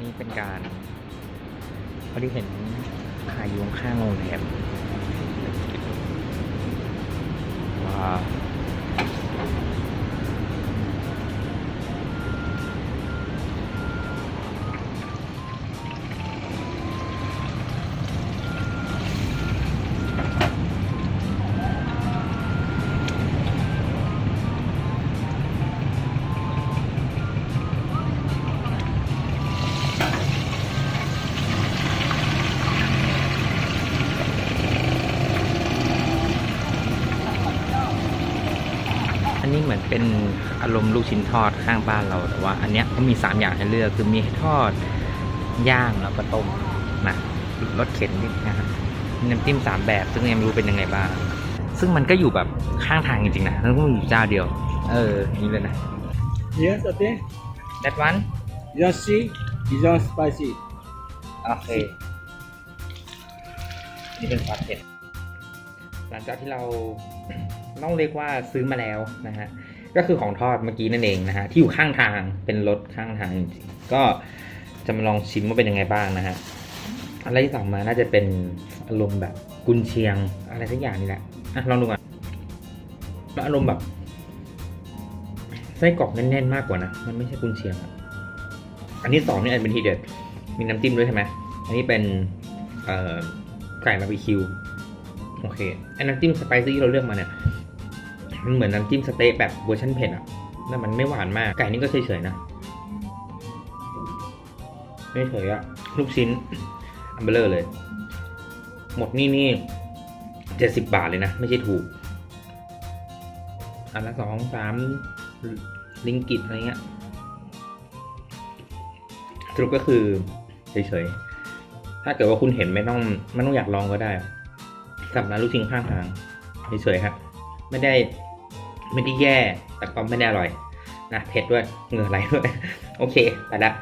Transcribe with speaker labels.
Speaker 1: นี่เป็นการพอดีเห็นขายอยู่ข้างโรงแรม นนี้เหมือนเป็นอารมณ์ลูกชิ้นทอดข้างบ้านเราแต่ว่า อันเนี้ยก็มีสามอย่างให้เลือกคือมีให้ทอดย่างแล้วก็ต้มนะรสเข็นนิดนะฮะมีน้ำจิ้มสามแบบ ซึ่งยังไม่รู้เป็นยังไงบ้าง ซึ่งมันก็อยู่แบบข้างทางจริงๆนะแล้วก็มีอยู่เจ้าเดียว เออนี่เลยนะ
Speaker 2: Yes, okay.
Speaker 1: that one
Speaker 2: Yoshi, Dijon spicy.
Speaker 1: โอเคนี่เป็นซอสเผ็ด หลังจากที่เราต้องเรียกว่าซื้อมาแล้วนะฮะก็คือของทอดเมื่อกี้นั่นเองนะฮะที่อยู่ข้างทางเป็นรถข้างทางจริงๆก็จะมาลองชิมว่าเป็นยังไงบ้างนะฮะอะไรที่สั่งมาน่าจะเป็นอารมณ์แบบกุนเชียงอะไรสักอย่างนี่แหละอะลองดูก่อนอารมณ์แบบไส้กรอกแน่นๆมากกว่านะมันไม่ใช่กุนเชียงอะอันที่สองนี่อันเป็นทีเด็ดมีน้ำจิ้มด้วยใช่ไหมอันนี้เป็นไก่บาร์บีคิว โอเคไอ้น้ำจิ้มสไปซี่ที่เราเลือกมาเนี่ย มันเหมือนน้ำจิ้มสเต๊กแบบเวอร์ชันเผ็ดอะแต่มันไม่หวานมาก ไก่นี่ก็เฉยๆนะ ไม่เฉยอะลูกชิ้น อันเบลเลอร์เลย หมดนี่นี่เจ็ดสิบบาทเลยนะ ไม่ใช่ถูก อันละสองสามลิงกิตอะไรเงี้ยสรุปก็คือเฉยๆ ถ้าเกิดว่าคุณเห็นไม่ต้องไม่ต้องอยากลองก็ได้ สำหรับร้านลูกชิ้นข้างทางเฉยๆครับไม่ได้ไม่ได้แย่แต่ก็ไม่ได้อร่อยนะเผ็ดด้วยเหงื่อไหลด้วย โอเคไปละ